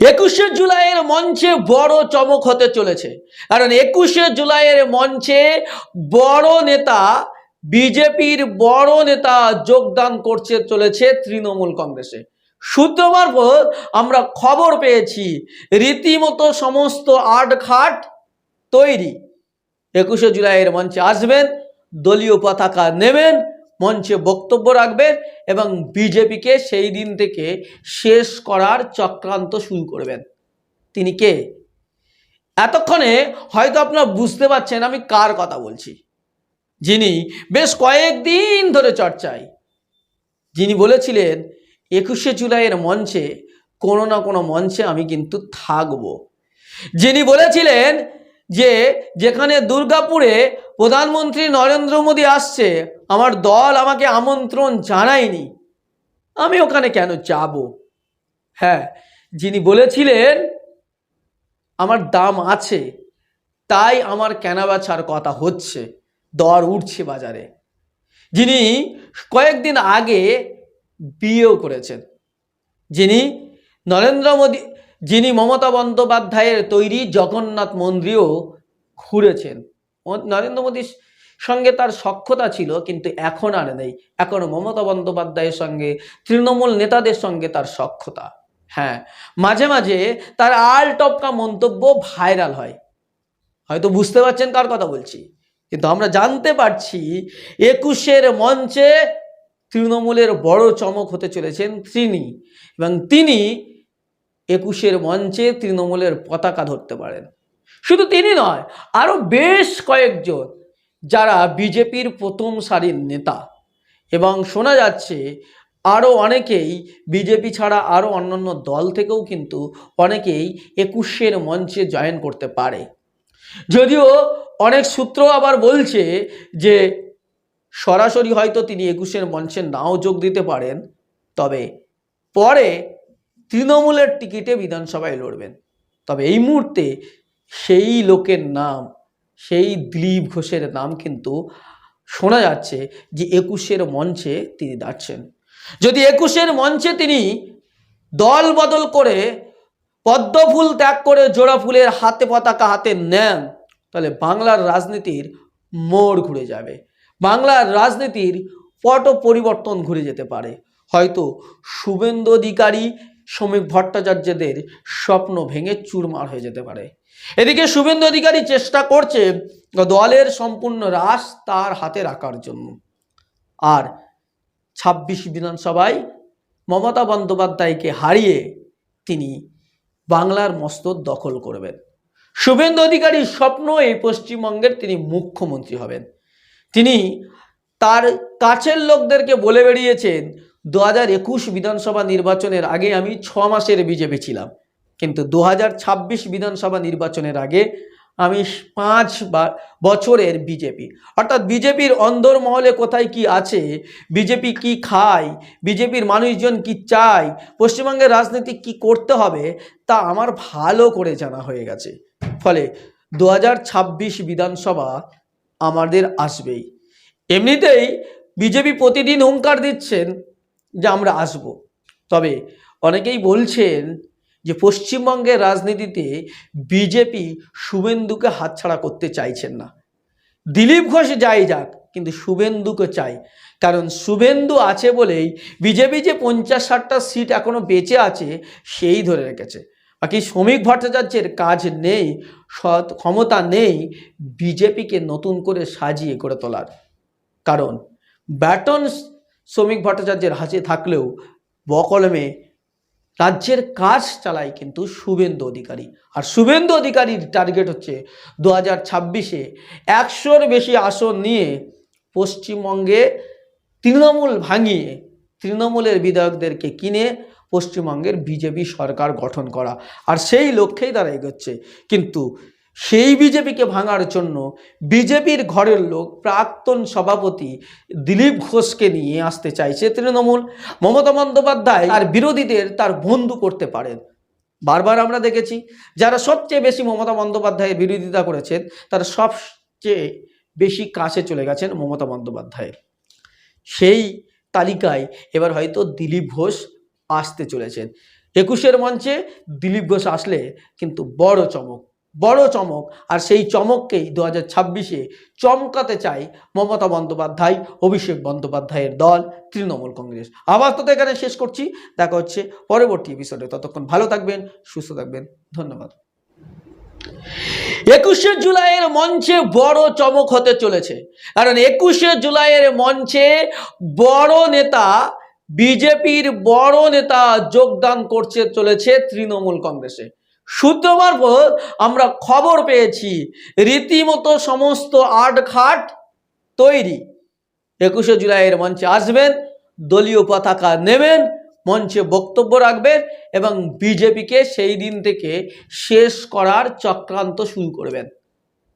একুশে জুলাইয়ের মঞ্চে বড় চমক হতে চলেছে। কারণ একুশে জুলাইয়ের মঞ্চে বড় নেতা, বিজেপির বড় নেতা যোগদান করছে চলেছে তৃণমূল কংগ্রেসে। সূত্র মারফত আমরা খবর পেয়েছি, রীতিমতো সমস্ত আট খাট তৈরি। একুশে জুলাইয়ের মঞ্চে আসবেন, দলীয় পতাকা নেবেন মঞ্চে বক্তব্য রাখবেন এবং বিজেপিকে সেই দিন থেকে শেষ করার চক্রান্ত শুরু করবেন। তিনি কে? এতক্ষণে হয়তো আপনারা বুঝতে পারছেন আমি কার কথা বলছি। যিনি বেশ কয়েকদিন ধরে চর্চায়। যিনি বলেছিলেন, একুশে জুলাইয়ের মঞ্চে কোনো না কোনো মঞ্চে আমি কিন্তু থাকব। যিনি বলেছিলেন যে, যেখানে দুর্গাপুরে প্রধানমন্ত্রী নরেন্দ্র মোদী আসছে আমার দল আমাকে আমন্ত্রণ জানায়নি। আমি ওখানে কেন যাব? হ্যাঁ যিনি বলেছিলেন, আমার দাম আছে, তাই আমার কেনাবেচার কথা হচ্ছে, দর উঠছে বাজারে। যিনি কয়েকদিন আগে বিয়েও করেছেন। যিনি নরেন্দ্র মোদী, যিনি মমতা বন্দ্যোপাধ্যায়ের তৈরি জগন্নাথ মন্দিরও ঘুরেছেন। নরেন্দ্র মোদীর সঙ্গে তার সক্ষতা ছিল, কিন্তু এখন আর নেই। এখন মমতা বন্দ্যোপাধ্যায়ের সঙ্গে, তৃণমূল নেতাদের সঙ্গে তার সক্ষতা হ্যাঁ মাঝে মাঝে তার আল টপকা মন্তব্য ভাইরাল হয়। হয়তো বুঝতে পারছেন কার কথা বলছি। কিন্তু আমরা জানতে পারছি, একুশের মঞ্চে তৃণমূলের বড় চমক হতে চলেছেন তিনি এবং তিনি একুশের মঞ্চে তৃণমূলের পতাকা ধরতে পারেন। শুধু তিনি নয় আরও বেশ কয়েকজন যারা বিজেপির প্রথম সারির নেতা। এবং শোনা যাচ্ছে আরও অনেকেই বিজেপি ছাড়া আরও অন্যান্য দল থেকেও কিন্তু অনেকেই একুশের মঞ্চে জয়েন করতে পারে। যদিও অনেক সূত্র আবার বলছে যে সরাসরি হয়তো তিনি একুশের মঞ্চে নাও যোগ দিতে পারেন, তবে পরে তৃণমূলের টিকিটে বিধানসভায় লড়বেন। তবে এই মুহূর্তে সেই লোকের নাম সেই দিলীপ ঘোষের নাম কিন্তু শোনা যাচ্ছে যে একুশের মঞ্চে তিনি দাঁড়ছেন যদি একুশের মঞ্চে তিনি দল বদল করে পদ্মফুল ত্যাগ করে জোড়া ফুলের হাতে পতাকা হাতে নেন, তাহলে বাংলার রাজনীতির মোড় ঘুরে যাবে। বাংলার রাজনীতির পট পরিবর্তন ঘুরে যেতে পারে। হয়তো শুভেন্দু অধিকারী শ্রমিক ভট্টাচার্যদের স্বপ্ন ভেঙে চুরমার হয়ে যেতে পারে। এদিকে শুভেন্দু অধিকারী চেষ্টা করছে দলের সম্পূর্ণ রাস তার হাতে রাখার জন্য। আর ছাব্বিশ বিধানসভায় মমতা বন্দ্যোপাধ্যায়কে হারিয়ে তিনি বাংলার মস্তক দখল করবেন। শুভেন্দু অধিকারীর স্বপ্ন এই পশ্চিমবঙ্গের তিনি মুখ্যমন্ত্রী হবেন। তিনি তার কাছের লোকদেরকে বলে বেরিয়েছেন দু হাজার একুশ বিধানসভা নির্বাচনের আগে আমি ছ মাসের বিজেপি ছিলাম। কিন্তু দু হাজার ছাব্বিশ বিধানসভা নির্বাচনের আগে আমি পাঁচ বছরের বিজেপি। অর্থাৎ বিজেপির অন্দরমহলে কোথায় কি আছে, বিজেপি কি খায়, বিজেপির মানুষজন কি চায়, পশ্চিমবঙ্গের রাজনীতি কি করতে হবে, তা আমার ভালো করে জানা হয়ে গেছে। ফলে দু হাজার ছাব্বিশ বিধানসভা আমাদের আসবেই। এমনিতেই বিজেপি প্রতিদিন হুঙ্কার দিচ্ছেন যে আমরা আসব। তবে অনেকেই বলছেন যে পশ্চিমবঙ্গের রাজনীতিতে বিজেপি শুভেন্দুকে হাতছাড়া করতে চাইছেন না। দিলীপ ঘোষ যাই যাক, কিন্তু শুভেন্দুকে চাই। কারণ শুভেন্দু আছে বলেই বিজেপি যে পঞ্চাশ ষাটটা সিট এখনও বেঁচে আছে, সেই ধরে রেখেছে। বাকি শ্রমিক ভট্টাচার্যের কাজ নেই, সৎ ক্ষমতা নেই, বিজেপিকে নতুন করে সাজিয়ে করে তোলার। কারণ ব্যাটন শ্রমিক ভট্টাচার্যের হাতে থাকলেও বকলমে রাজ্যের কাজ চালায় কিন্তু শুভেন্দু অধিকারী। আর শুভেন্দু অধিকারীর টার্গেট হচ্ছে দু হাজার ছাব্বিশে একশোর বেশি আসন নিয়ে পশ্চিমবঙ্গে তৃণমূল ভাঙিয়ে তৃণমূলের বিধায়কদেরকে কিনে পশ্চিমবঙ্গের বিজেপি সরকার গঠন করা। আর সেই লক্ষ্যেই তারা এগোচ্ছে। কিন্তু সেই বিজেপিকে ভাঙার জন্য বিজেপির ঘরের লোক প্রাক্তন সভাপতি দিলীপ ঘোষকে নিয়ে আসতে চাইছে তৃণমূল। মমতা বন্দ্যোপাধ্যায় আর বিরোধীদের তার বন্ধু করতে পারেন। বারবার আমরা দেখেছি, যারা সবচেয়ে বেশি মমতা বন্দ্যোপাধ্যায়ের বিরোধিতা করেছেন, তারা সবচেয়ে বেশি কাছে চলে গেছেন মমতা বন্দ্যোপাধ্যায়ের। সেই তালিকায় এবার হয়তো দিলীপ ঘোষ আসতে চলেছেন। একুশের মঞ্চে দিলীপ ঘোষ আসলে কিন্তু বড় চমক। বড় চমক। আর সেই চমককেই দু হাজার ছাব্বিশে চমকাতে চাই মমতা বন্দ্যোপাধ্যায়, অভিষেক বন্দ্যোপাধ্যায়ের দল, তৃণমূল কংগ্রেস। আবার তো এখানে শেষ করছি। দেখা হচ্ছে পরবর্তী এপিসোডে ততক্ষণ ভালো থাকবেন, সুস্থ থাকবেন। ধন্যবাদ। একুশে জুলাইয়ের মঞ্চে বড় চমক হতে চলেছে। কারণ একুশে জুলাইয়ের মঞ্চে বড় নেতা, বিজেপির বড় নেতা যোগদান করছে চলেছে তৃণমূল কংগ্রেসে। সূত্র মারফত আমরা খবর পেয়েছি, রীতিমতো সমস্ত আটঘাট তৈরি। একুশে জুলাইয়ের মঞ্চে আসবেন, দলীয় পতাকা নেবেন, মঞ্চে বক্তব্য রাখবেন এবং বিজেপিকে সেই দিন থেকে শেষ করার চক্রান্ত শুরু করবেন।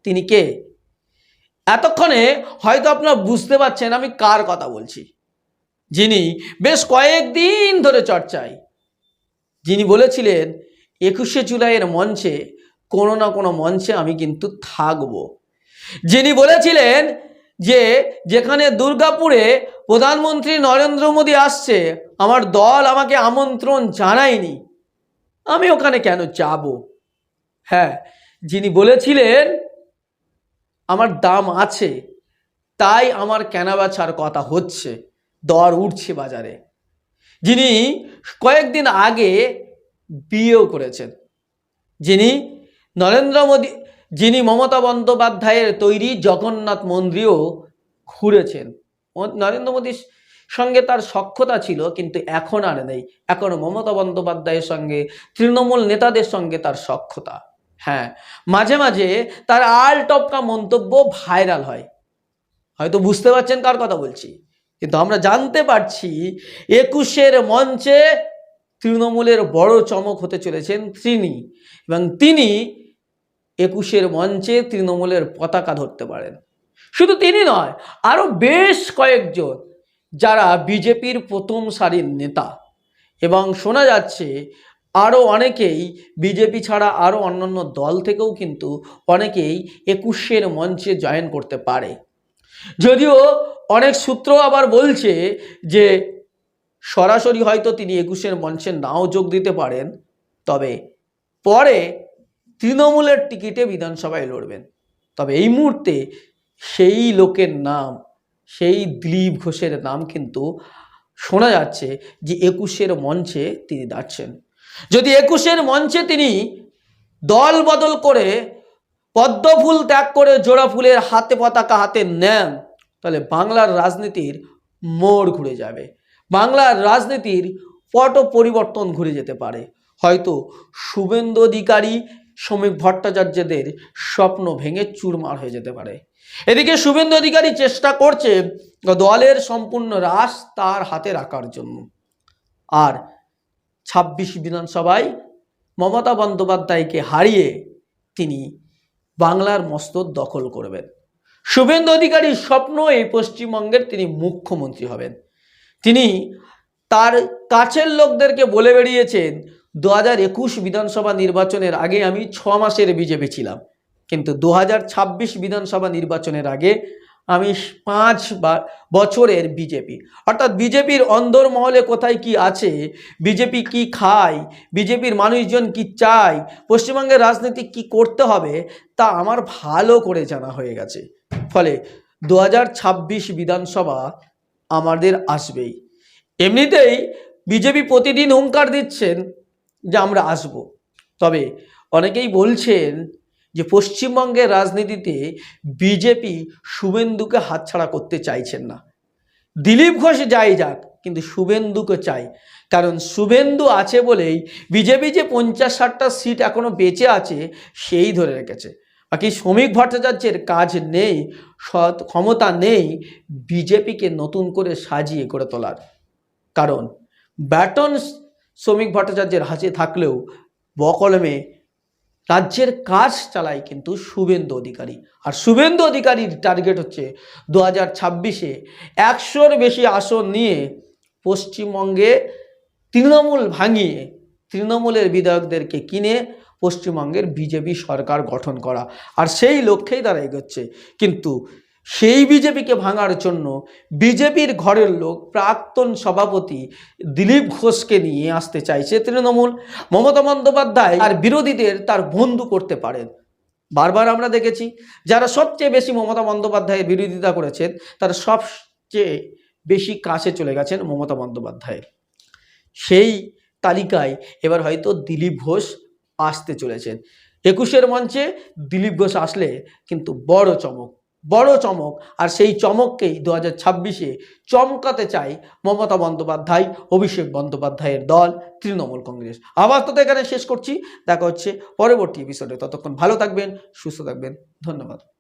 তিনি কে? এতক্ষণে হয়তো আপনারা বুঝতে পারছেন আমি কার কথা বলছি। যিনি বেশ কয়েকদিন ধরে চর্চায়। যিনি বলেছিলেন একুশে জুলাইয়ের মঞ্চে কোনো না কোনো মঞ্চে আমি কিন্তু থাকব। যিনি বলেছিলেন যে যেখানে দুর্গাপুরে প্রধানমন্ত্রী নরেন্দ্র মোদী আসছে, আমার দল আমাকে আমন্ত্রণ জানায়নি, আমি ওখানে কেন যাব? হ্যাঁ যিনি বলেছিলেন, আমার দাম আছে, তাই আমার কেনাবেচার কথা হচ্ছে, দর উঠছে বাজারে। যিনি কয়েকদিন আগে বিয়েও করেছেন। যিনি নরেন্দ্র মোদী, যিনি মমতা বন্দ্যোপাধ্যায়ের তৈরি জগন্নাথ মন্দিরও ঘুরেছেন। নরেন্দ্র মোদীর সঙ্গে তার সক্ষতা ছিল, কিন্তু এখন আর নেই। এখন মমতা বন্দ্যোপাধ্যায়ের সঙ্গে, তৃণমূল নেতাদের সঙ্গে তার সক্ষতা হ্যাঁ মাঝে মাঝে তার আল টপকা মন্তব্য ভাইরাল হয়। হয়তো বুঝতে পারছেন কার কথা বলছি। কিন্তু আমরা জানতে পারছি, একুশের মঞ্চে তৃণমূলের বড় চমক হতে চলেছেন তিনি এবং তিনি একুশের মঞ্চে তৃণমূলের পতাকা ধরতে পারেন। শুধু তিনি নয় আরও বেশ কয়েকজন যারা বিজেপির প্রথম সারির নেতা। এবং শোনা যাচ্ছে আরও অনেকেই বিজেপি ছাড়া আরও অন্যান্য দল থেকেও কিন্তু অনেকেই একুশের মঞ্চে জয়েন করতে পারে। যদিও অনেক সূত্র আবার বলছে যে সরাসরি হয়তো তিনি একুশের মঞ্চে নাও যোগ দিতে পারেন, তবে পরে তৃণমূলের টিকিটে বিধানসভায় লড়বেন। তবে এই মুহূর্তে সেই লোকের নাম, সেই দিলীপ ঘোষের নাম কিন্তু শোনা যাচ্ছে যে একুশের মঞ্চে তিনি দাঁড়ছেন। যদি একুশের মঞ্চে তিনি দল বদল করে পদ্মফুল ত্যাগ করে জোড়া ফুলের হাতে পতাকা হাতে নেন, তাহলে বাংলার রাজনীতির মোড় ঘুরে যাবে। বাংলার রাজনীতির পট পরিবর্তন ঘুরে যেতে পারে। হয়তো শুভেন্দু অধিকারী, শ্রমিক ভট্টাচার্যদের স্বপ্ন ভেঙে চুরমার হয়ে যেতে পারে। এদিকে শুভেন্দু অধিকারী চেষ্টা করছে দলের সম্পূর্ণ রাস তার হাতে রাখার জন্য। আর ছাব্বিশ বিধানসভায় মমতা বন্দ্যোপাধ্যায়কে হারিয়ে তিনি বাংলার মস্তক দখল করবেন। শুভেন্দু অধিকারীর স্বপ্ন এই পশ্চিমবঙ্গের তিনি মুখ্যমন্ত্রী হবেন। তিনি তার কাছের লোকদেরকে বলে বেরিয়েছেন দু হাজার একুশ বিধানসভা নির্বাচনের আগে আমি ছ মাসের বিজেপি ছিলাম। কিন্তু দু হাজার ছাব্বিশ বিধানসভা নির্বাচনের আগে আমি পাঁচ বছরের বিজেপি। অর্থাৎ বিজেপির অন্দরমহলে কোথায় কি আছে? বিজেপি কি খায়? বিজেপির মানুষজন কি চায়? পশ্চিমবঙ্গের রাজনীতি কি করতে হবে? তা আমার ভালো করে জানা হয়ে গেছে। ফলে দু হাজার ছাব্বিশ বিধানসভা আমাদের আসবেই। এমনিতেই বিজেপি প্রতিদিন হুঙ্কার দিচ্ছেন যে আমরা আসব। তবে অনেকেই বলছেন যে পশ্চিমবঙ্গের রাজনীতিতে বিজেপি শুভেন্দুকে হাতছাড়া করতে চাইছেন না। দিলীপ ঘোষ যাই যাক, কিন্তু শুভেন্দুকে চাই। কারণ শুভেন্দু আছে বলেই বিজেপি যে পঞ্চাশ ষাটটা সিট এখনও বেঁচে আছে, সেই ধরে রেখেছে। বাকি শ্রমিক ভট্টাচার্যের কাজ নেই, সৎ ক্ষমতা নেই, বিজেপিকে নতুন করে সাজিয়ে করে তোলার। কারণ ব্যাটন শ্রমিক ভট্টাচার্যের হাতে থাকলেও বকলমে রাজ্যের কাজ চালায় কিন্তু শুভেন্দু অধিকারী। আর শুভেন্দু অধিকারীর টার্গেট হচ্ছে দু হাজার ছাব্বিশে একশোর বেশি আসন নিয়ে পশ্চিমবঙ্গে তৃণমূল ভাঙিয়ে তৃণমূলের বিধায়কদেরকে কিনে পশ্চিমবঙ্গের বিজেপি সরকার গঠন করা। আর সেই লক্ষ্যেই তারা এগোচ্ছে। কিন্তু সেই বিজেপিকে ভাঙার জন্য বিজেপির ঘরের লোক প্রাক্তন সভাপতি দিলীপ ঘোষকে নিয়ে আসতে চাইছে তৃণমূল। মমতা বন্দ্যোপাধ্যায় আর বিরোধীদের তার বন্ধু করতে পারেন। বারবার আমরা দেখেছি, যারা সবচেয়ে বেশি মমতা বন্দ্যোপাধ্যায়ের বিরোধিতা করেছেন, তারা সবচেয়ে বেশি কাছে চলে গেছেন মমতা বন্দ্যোপাধ্যায়ের সেই তালিকায় এবার হয়তো দিলীপ ঘোষ আসতে চলেছেন। একুশের মঞ্চে দিলীপ ঘোষ আসলে কিন্তু বড় চমক বড় চমক। আর সেই চমককেই দু হাজার ছাব্বিশে চমকাতে চাই মমতা বন্দ্যোপাধ্যায়, অভিষেক বন্দ্যোপাধ্যায়ের দল, তৃণমূল কংগ্রেস। আবার তো এখানে শেষ করছি। দেখা হচ্ছে পরবর্তী এপিসোডে ততক্ষণ ভালো থাকবেন, সুস্থ থাকবেন। ধন্যবাদ।